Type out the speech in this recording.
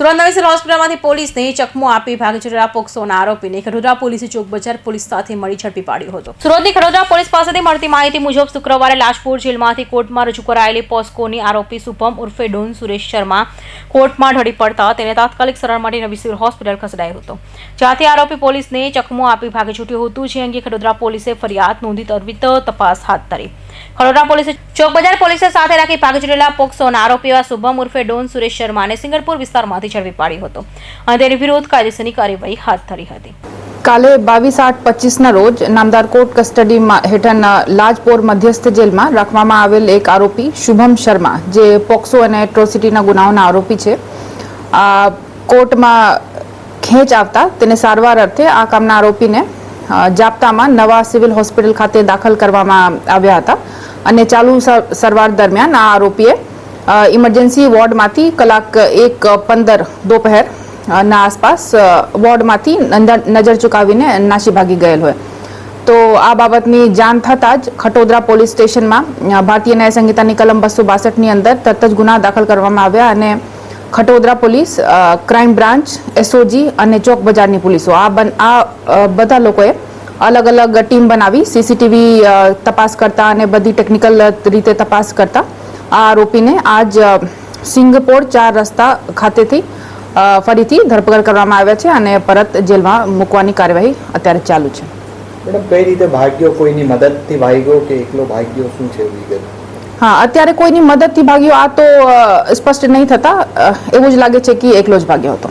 Surat civil હોસ્પિટલમાંથી પોલીસને ચકમો આપી ભાગી છૂટેલા પોક્સોના આરોપીને ખડોદરા પોલીસે ચોક બજાર પોલીસ સાથે મળી ઝડપી પાડ્યો હતો. સુરતની ખડોદરા પોલીસ પાસેથી મળતી માહિતી મુજબ શુક્રવારે લાજપુર જેલમાંથી કોર્ટમાં રજૂ કરાયેલી પોસ્કોની આરોપી શુભમ ઉર્ફે ડોન સુરેશ શર્મા કોર્ટમાં ઢળી પડતા તેને તાત્કાલિક સારવાર માટે નવી સિવિલ હોસ્પિટલ ખસેડાયો હતો. જ્યાંથી આરોપી પોલીસને ચકમો આપી ભાગી છૂટ્યું હતું, જે અંગે ખડોદરા પોલીસે ફરિયાદ નોંધી ત્વરિત તપાસ હાથ ધરી. ખડોદરા પોલીસે ચોક બજાર પોલીસે સાથે રાખી ભાગી છૂટેલા પોક્સોના આરોપી એવા શુભમ ઉર્ફે ડોન સુરેશ શર્માને સિંગરપુર વિસ્તારમાંથી ઝડપી પાડ્યો હતો અને તેની વિરુદ્ધ કાયદેસરની કાર્યવાહી હાથ ધરી હતી. કાલે બાવીસ આઠ પચીસના રોજ નામદાર કોર્ટ કસ્ટડીમાં હેઠળના લાજપોર મધ્યસ્થ જેલમાં રાખવામાં આવેલ એક આરોપી શુભમ શર્મા, જે પોક્સો અને એટ્રોસિટીના ગુનાઓના આરોપી છે, આ કોર્ટમાં ખેંચ આવતા તેને સારવાર અર્થે આ કામના આરોપીને જાપ્તામાં નવા સિવિલ હોસ્પિટલ ખાતે દાખલ કરવામાં આવ્યા હતા. અને ચાલુ સારવાર દરમિયાન આ આરોપીએ ઇમરજન્સી વોર્ડમાંથી કલાક એક પંદર દોપહેર ના આસપાસ વોર્ડમાંથી નજર ચુકાવીને નાસી ભાગી ગયેલ હોય. તો આ બાબતની જાણ થતાં જ ખટોદરા પોલીસ સ્ટેશનમાં ભારતીય ન્યાય સંહિતાની કલમ બસો બાસઠની અંદર તરત જ ગુના દાખલ કરવામાં આવ્યા અને Khatodara police crime branch, SOG અને ચોક બજારની પોલીસો આ આ બધા લોકોએ અલગ અલગ ટીમ બનાવી સીસીટીવી તપાસ કરતા અને બધી ટેકનિકલ રીતે તપાસ કરતા. આ આરોપીને આજ સિંગપોર ચાર રસ્તા ખાતેથી ફરીથી ધરપકડ કરવામાં આવ્યા છે અને પરત જેલમાં મૂકવાની કાર્યવાહી અત્યારે ચાલુ છે. મેડમ કઈ રીતે ભાગ્યો કોઈની મદદથી ભાગ્યો કે એકલો ભાગ્યો? શું છે વિગત હા અત્યારે કોઈની મદદથી ભાગ્યો આ તો સ્પષ્ટ નહીં થતા. એવું જ લાગે છે કે એકલો જ ભાગ્યો હતો.